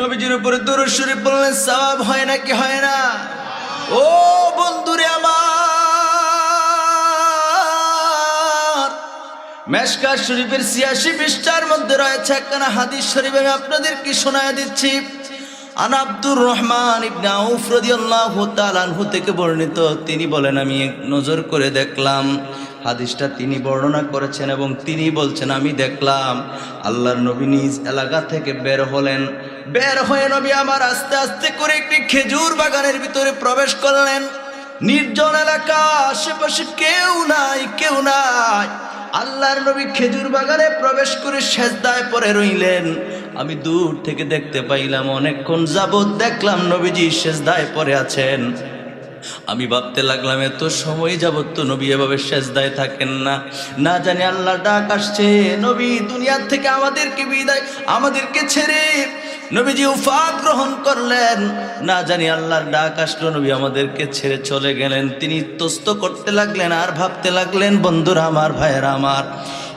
নবীজির উপরে দরুদ শরীফ বললেন, সওয়াব হয় না কি হয় না? ও বন্ধুরে আমার, মেশকার শরীফের ছিয়াশি পৃষ্ঠার মধ্যে রয়েছে একখানা হাদিস শরীফ, আমি আপনাদের কি শোনায় দিচ্ছি? আন আব্দুর রহমান ইবনে আউফ রাদিয়াল্লাহু তাআলা আনহু থেকে বর্ণিত। তিনি বলেন, আমি নজর করে দেখলাম, হাদিসটা তিনি বর্ণনা করেছেন এবং তিনি বলছেন, আমি দেখলাম, আল্লাহর নবী নিজ এলাকা থেকে বের হলেন বের হয়ে নবী আমার আস্তে আস্তে করে একটি খেজুর বাগানের ভিতরে প্রবেশ করলেন। নির্জন এলাকা, আশেপাশে কেউ নাই কেউ নাই। আল্লাহর নবী খেজুর বাগানে প্রবেশ করে সেজদায় পরে রইলেন। আমি দূর থেকে দেখতে পাইলাম, অনেকক্ষণ যাবৎ দেখলাম নবীজি সেজদায় পরে আছেন। আমি ভাবতে লাগলাম, এত সময় যাবত তো নবী এভাবে সেজদায় থাকেন না। না জানি আল্লাহ ডাক আসছে, নবী দুনিয়ার থেকে আমাদেরকে বিদায়, আমাদেরকে ছেড়ে নবীজি উফাত গ্রহণ করলেন। না জানি আল্লাহর ডাক আসলো, নবী আমাদেরকে ছেড়ে চলে গেলেন। তিনি তস্ত করতে লাগলেন, আর ভাবতে লাগলেন, বন্ধুরা আমার, ভাইয়েরা আমার,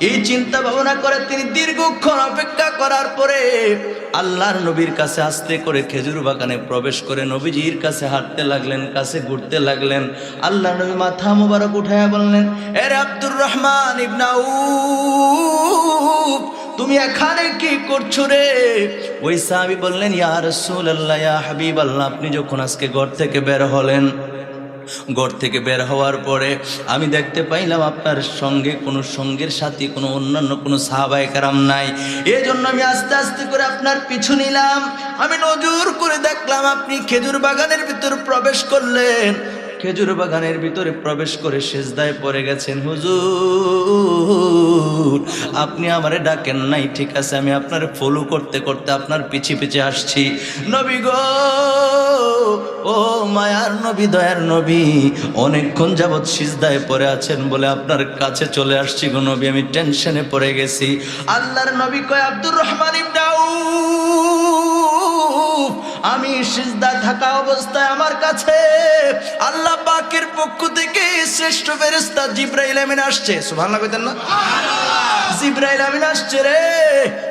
এই চিন্তা ভাবনা করে তিনি দীর্ঘক্ষণ অপেক্ষা করার পরে আল্লাহর নবীর কাছে আস্তে করে খেজুর বাগানে প্রবেশ করে নবীজির কাছে হাঁটতে লাগলেন, কাছে ঘুরতে লাগলেন। আল্লাহ নবী মাথা মুবারক উঠাইয়া বললেন, এর আব্দুর রহমান ইবনাউ তুমি এখানে কি করছ রে? ওই সাহাবি বললেন, ইয়া রাসূলুল্লাহ, ইয়া হাবিব আল্লাহ আপনি যখন আজকে ঘর থেকে বের হলেন, ঘর থেকে বের হওয়ার পরে আমি দেখতে পাইলাম আপনার সঙ্গে কোনো সঙ্গের সাথী কোনো অন্যান্য কোনো সাহাবায় কারাম নাই। এই জন্য আমি আস্তে আস্তে করে আপনার পিছু নিলাম। আমি নজর করে দেখলাম আপনি খেজুর বাগানের ভিতর প্রবেশ করলেন। খেজুর বাগানের ভিতরে প্রবেশ করে সেজদায় পড়ে গেছেন হুজুর আপনি আমারে ডাকেন নাই ঠিক আছে আমি আপনার ফলো করতে করতে আপনার পিছে পিছে আসছি। নবী গো ও মায়ার নবী দয়ার নবী অনেকক্ষণ যাবৎ সিজদায় পড়ে আছেন বলে আপনার কাছে চলে আসছি গো নবী আমি টেনশনে পড়ে গেছি। আল্লাহর নবী কয় আব্দুর রহমান ইবনে আউফ, আমি সিজদায় থাকা অবস্থায় আমার কাছে আল্লাহ পাকের পক্ষ থেকে শ্রেষ্ঠ ফেরেস্তা জিব্রাইল আমিন আসছে। সুবহানাল্লাহ কইতেন না? জিব্রাইল আমিন আসছে রে।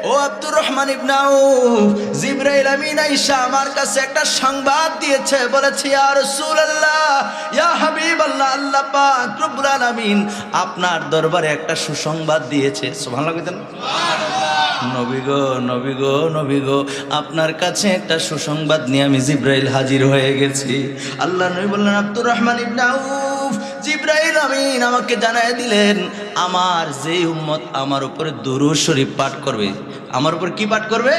ও আব্দুর রহমান ইবনে আউফ জিব্রাইল আমিন আইসা আমার কাছে একটা সংবাদ দিয়েছে। বলেছে ইয়া রাসূলুল্লাহ ইয়া হাবিবাল্লাহ আল্লাহ পাক রব্বুল আলামিন আপনার দরবারে একটা সুসংবাদ দিয়েছে। সুবহানাল্লাহ কইতেন না? নবী গো নবী গো নবী গো, আপনার কাছে একটা সুসংবাদ নিয়ে আমি জিব্রাইল হাজির হয়ে গেছি। আল্লাহ নবী বললেন, আব্দুর রহমান ইবনে আউফ, জিব্রাইল আমিন আমাকে জানাই দিলেন, আমার যে উম্মত আমার উপরে দুরু শরীফ পাঠ করবে। আমার উপর কি পাঠ করবে?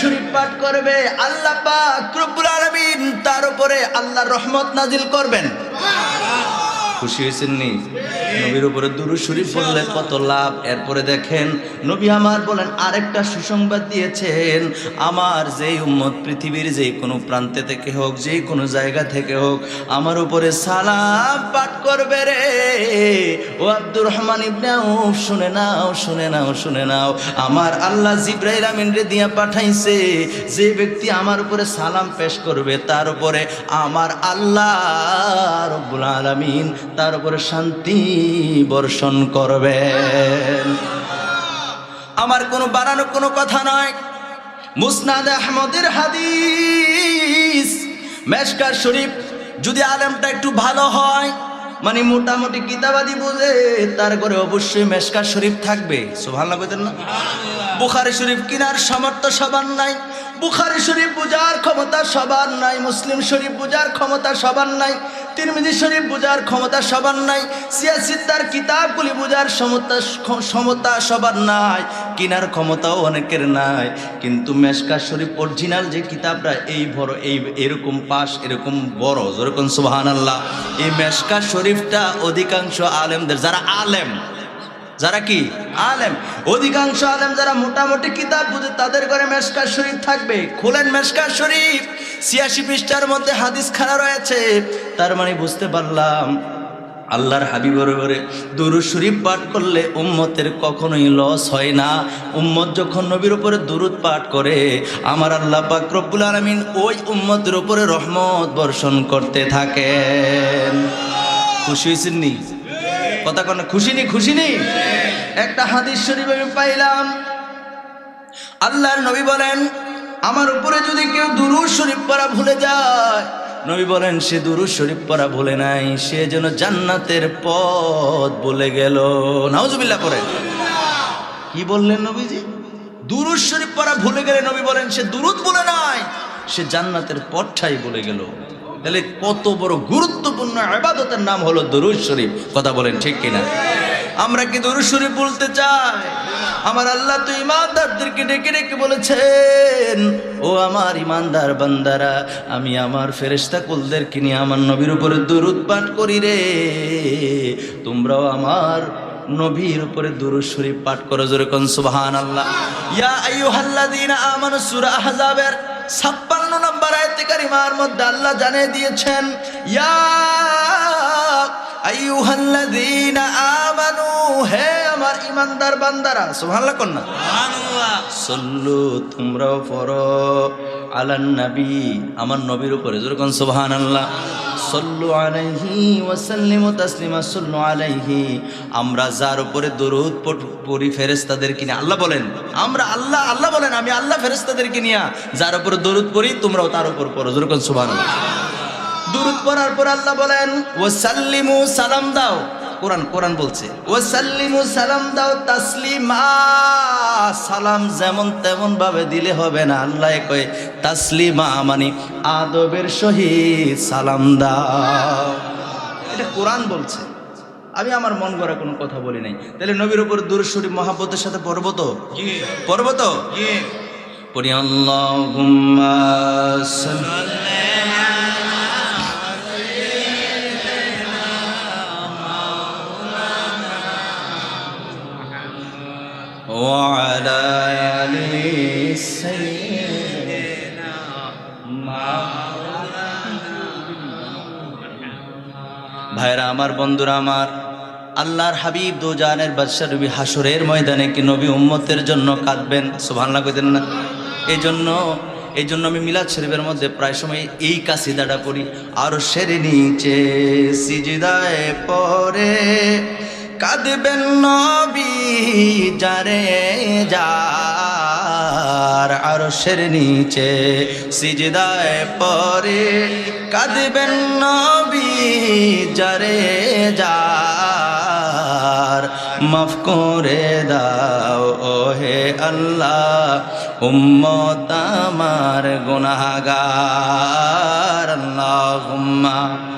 শরীফ পাঠ করবে। আল্লাহ পাক রব্বুল আলামিন তার উপরে আল্লাহর রহমত নাজিল করবেন। খুশি হয়েছেন নি নবীর উপরে দুরু শরীফ বললে কত লাভ? এরপরে দেখেন, নবী আমার বলেন, আরেকটা সুসংবাদ দিয়েছেন, আমার যেই উম্মত পৃথিবীর যে কোনো প্রান্তে থেকে হোক যে কোনো জায়গা থেকে হোক, আমার উপরে সালাম পাঠ করবে রে। ও আব্দুর রহমান ইবনে আউফ, শুনে নাও শুনে নাও শুনে নাও। আমার আল্লাহ জিব্রাইল আমিন রে দিয়া পাঠাইছে, যে ব্যক্তি আমার উপরে সালাম পেশ করবে, তার উপরে আমার আল্লাহ রব্বুল আলামিন তার উপরে শান্তি বর্ষণ করবেন আমার কোনো বানানো কোনো কথা নয়। মুসনাদ আহমদের হাদিস, মেশকার শরীফ, যদি আলেমটা একটু ভালো হয় মানে মোটামুটি কিতাবাদি বুঝে, তার ঘরে অবশ্যই মেশকার শরীফ থাকবে। সুভাল্লা কইতেন না? বুখারি শরীফ কিনার সামর্থ্য সবার নাই, বুখারি শরীফ বুঝার ক্ষমতা সবার নাই, মুসলিম শরীফ বুঝার ক্ষমতা সবার নাই। তিরমিজি শরীফ বুঝার ক্ষমতা সবার নাই সিয়াসিদ্দার কিতাবগুলি বোঝার সমতা সমতা সবার নাই, কিনার ক্ষমতাও অনেকের নাই। কিন্তু মেশকা শরীফ অরিজিনাল যে কিতাবটা, এই বড়, এই এরকম পাশ, এরকম বড় যেরকম সুবাহান আল্লাহ এই মেশকা শরীফটা অধিকাংশ আলেমদের, যারা আলেম যারা কি? আলেম। অধিকাংশ আলেম যারা মোটামুটি কিতাব বুঝে, তাদের ঘরে মেশকা শরীফ থাকবে। খোলেন মেশকা শরীফ। ছিয়াশি পৃষ্ঠার মধ্যে হাদিস খানা রয়েছে। তার মানে বুঝতে পারলাম, আল্লাহর হাবিবর ঘরে দুরুদ শরীফ পাঠ করলে উম্মতের কখনোই লস হয় না। উম্মত যখন নবীর উপরে দুরুদ পাঠ করে, আমার আল্লাহ পাক রব্বুল আলামিন ওই উম্মতের উপরে রহমত বর্ষণ করতে থাকেন। খুশি হয়েছেন নি? কথা কোন, খুশি নি খুশি নি? একটা হাদিস শরীফ আমি পাইলাম। আল্লাহর নবী বলেন, আমার উপরে যদি কেউ দুরুদ শরীফ পড়া ভুলে যায়, নবী বলেন, সে দুরুদ শরীফ পড়া ভুলে নাই, সে যেন জান্নাতের পথ বলে গেল। নাউজুবিল্লাহ পড়ে কি বললেন নবীজি? দুরুদ শরীফ পড়া ভুলে গেলে নবী বলেন, সে দুরুদ বলে নাই। সে জান্নাতের পথটাই বলে গেল। তাহলে কত বড় গুরুত্বপূর্ণ আবাদতের নাম হলো দরুদ শরীফ। কথা বলেন ঠিক কিনা? আমরা কি দরুদ শরীফ বলতে চাই? আমার আল্লাহ তো ইমানদারদেরকে ডেকে ডেকে বলেছেন, ও আমার ইমানদার বান্দারা, আমি আমার ফেরেশতা কুলদেরকে নিয়ে আমার নবীর উপরে দুরুদ পাঠ করি রে। তোমরাও আমার নবীর উপরে দুরুদ শরীফ পাঠ করো জোরে কোন সুবহানাল্লাহ। ইয়া আইয়ুহাল্লাযীনা আমানু সূরা আহজাবের 56 নম্বর আয়তে কারিমার মধ্যে আল্লাহ জানিয়ে দিয়েছেন ইয়া আইয়ুহাল্লাযীনা আমানু হে আমার ইমানদার বান্দারা সুবহানাল্লাহ কন্যা সল্লু তোমরা পড়ো। আলান নবী, আমার নবীর উপরে। যেরকম সুবহান আল্লাহ সল্লু আলাইহি ওয়াসাল্লিমু তাসলিমা, সল্লু আলাইহি। আমরা যার উপরে দরুদ পড়ি ফেরেশতাদের কিনে। আল্লাহ বলেন, আমরা আল্লাহ আল্লাহ বলেন, আমি আল্লাহ ফেরেশতাদেরকে নিয়ে যার উপরে দরুদ পড়ি, তোমরাও তার উপর পড়ো। যেরকম সুবহানাল্লাহ। দুরুদ পড়ার পর আল্লাহ বলেন, ওয়াসাল্লিমু, সালাম দাও। কোরআন কোরআন বলছে ওয়াসাল্লিমু সালাম দাও তাসলিমা। সালাম যেমন তেমন ভাবে দিলে হবে না। আল্লাহ কয় তাসলিমা মানে আদবের সহিত সালাম দাও। এটা কোরআন বলছে। আমি আমার মন গড়া কোনো কথা বলি নাই। তাহলে নবীর উপর দূর শরীফ মহাব্বতের সাথে পড়ব তো? পড়ব তো? পড়ি আল্লাহুম্মা وعلى آل سيدنا ভাইরা আমার বন্ধুরা আমার আল্লাহর হাবিব দো জানের বাদশাহ নবী হাসরের ময়দানে কি নবী উম্মতের জন্য কাঁদবেন সুবহানাল্লাহ কইতেন না এই জন্য এই জন্য আমি মিলাদ শরীফের মধ্যে প্রায় সময় এই কাসিদাটা পড়ি আর সেরে নিচে সিজদায় পরে কাঁদবেন নবী, যারে যার আর সের নিচে সিজদায় পরে কাঁদবেন নবী, যারে যার মাফ করে দাও, ওহে আল্লাহ। উম্মত আমার গুনাহগার, আল্লাহুম্মা।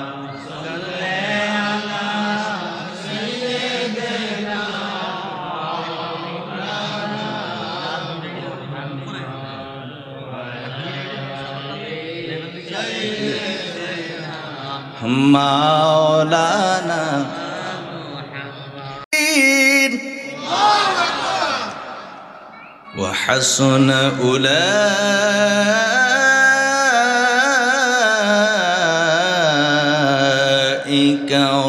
মাওলানা وحسن أولئك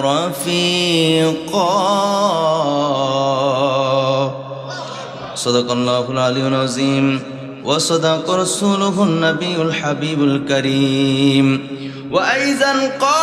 رفيقا صدق الله العلي العظيم وصدق رسوله النبي الحبيب الكريم وأيضا قال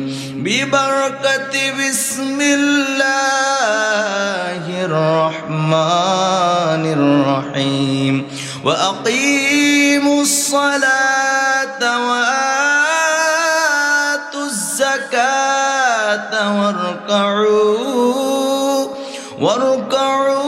ببركة بسم الله الرحمن الرحيم. وأقيموا الصلاة وآتوا الزكاة واركعوا واركعوا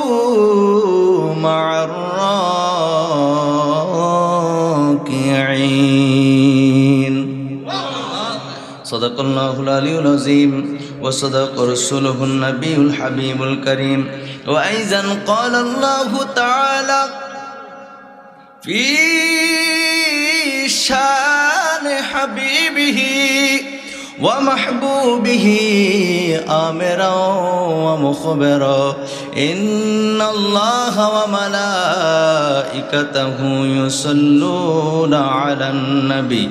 صدق الله العلي العظيم وصدق رسوله النبي الحبيب الكريم وأيضا قال الله تعالى في شان حبيبه ومحبوبه آمرا ومخبرا إن الله وملائكته يصلون على النبي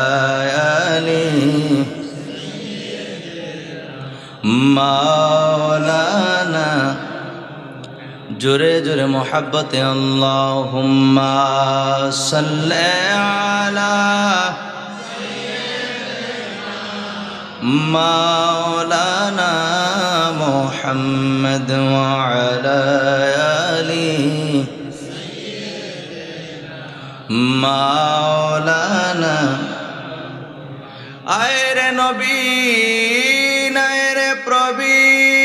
মাওলানা জোরে জোরে মোহাব্বতে আল্লাহুম্মা সাল্লি আলা মাওলানা মুহাম্মদ ওয়া আলি মাওলানা। আয়রে নবী। প্রবীণ।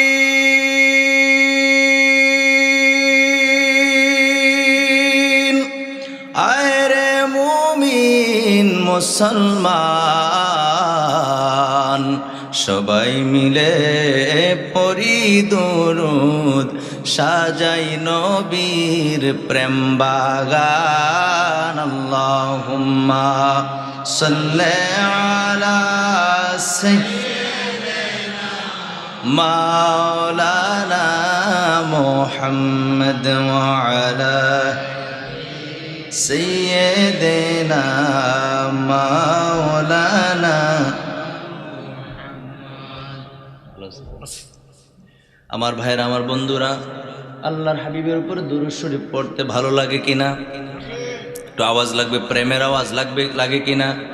আয়রে মুমিন মুসলমান। সবাই মিলে পরি দরুদ সাজাই নবীর প্রেম বাগান। আল্লাহুম্মা সাল্লি আলা সাইয়্যিদিনা মাওলানা মোহাম্মদ ওয়ালা সৈয়দেনা মাওলানা আমার ভাইয়ের, আমার বন্ধুরা, আল্লাহর হাবিবের উপর দুরুদ শরীফ পড়তে ভালো লাগে কিনা? একটু আওয়াজ লাগবে, প্রেমের আওয়াজ লাগবে, লাগে কিনা?